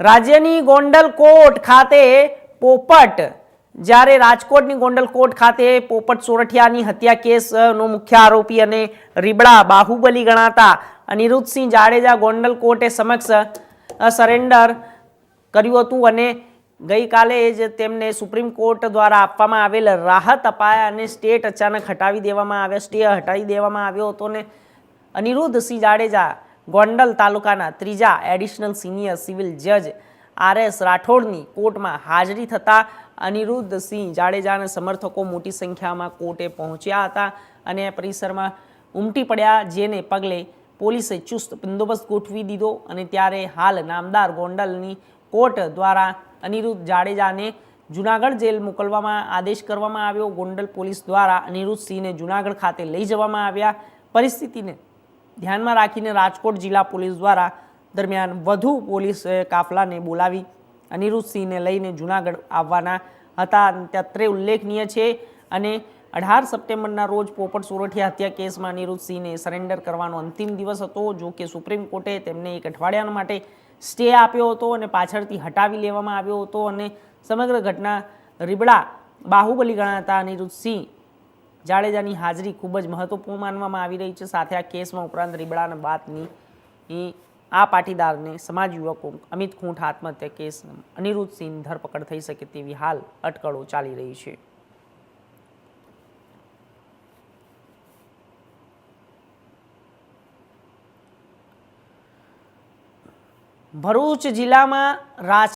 રાજ્યની ગોંડલ કોર્ટ ખાતે પોપટ, જ્યારે રાજકોટની ગોંડલ કોર્ટ ખાતે પોપટ સોરઠિયાની હત્યા કેસનો મુખ્ય આરોપી અને રીબડા બાહુબલી ગણાતા અનિરુદ્ધસિંહ જાડેજા ગોંડલ કોર્ટે સમક્ષ સરેન્ડર કર્યું હતું અને ગઈકાલે જ તેમને સુપ્રીમ કોર્ટ દ્વારા આપવામાં આવેલ રાહત અપાયા અને સ્ટેટ અચાનક હટાવી દેવામાં આવ્યા, સ્ટે હટાવી દેવામાં આવ્યો હતો અને અનિરુદ્ધસિંહ જાડેજા ગોંડલ તાલુકાના ત્રીજા એડિશનલ સિનિયર સિવિલ જજ આર એસ રાઠોડની કોર્ટમાં હાજરી થતાં અનિરુદ્ધ સિંહ જાડેજાના સમર્થકો મોટી સંખ્યામાં કોર્ટે પહોંચ્યા હતા અને પરિસરમાં ઉમટી પડ્યા, જેને પગલે પોલીસે ચુસ્ત બંદોબસ્ત ગોઠવી દીધો અને ત્યારે હાલ નામદાર ગોંડલની કોર્ટ દ્વારા અનિરુદ્ધ જાડેજાને જુનાગઢ જેલ મોકલવામાં આદેશ કરવામાં આવ્યો. ગોંડલ પોલીસ દ્વારા અનિરુદ્ધસિંહને જુનાગઢ ખાતે લઈ જવામાં આવ્યા. પરિસ્થિતિને ધ્યાનમાં રાખીને રાજકોટ જિલ્લા પોલીસ દ્વારા દરમિયાન વધુ પોલીસ કાફલાને બોલાવી અનિરુદ્ધસિંહને લઈને જુનાગઢ આવવાના હતા. અત્રે ઉલ્લેખનીય છે અને અઢાર સપ્ટેમ્બરના રોજ પોપટ સોરઠિયા હત્યા કેસમાં અનિરુદ્ધસિંહને સરેન્ડર કરવાનો અંતિમ દિવસ હતો. જો કે સુપ્રીમ કોર્ટે તેમને એક અઠવાડિયા માટે સ્ટે આપ્યો હતો અને પાછળથી હટાવી લેવામાં આવ્યો હતો. અને સમગ્ર ઘટના રીબડા બાહુબલી ગણાતા અનિરુદ્ધસિંહ જાડેજાની હાજરી ખૂબ જ મહત્વપૂર્ણ માનવામાં આવી રહી છે. સાથે આ કેસમાં ઉપરાંત રીબડાના બાદની ઈ આ પાટીદારને સમાજ યુવકો અમિત ખૂંટ આત્મહત્યા કેસ અનિરુદ્ધસિંહ ધરપકડ થઈ શકે તેવી હાલ અટકળો ચાલી રહી છે. ભરૂચ જિલ્લામાં રાજ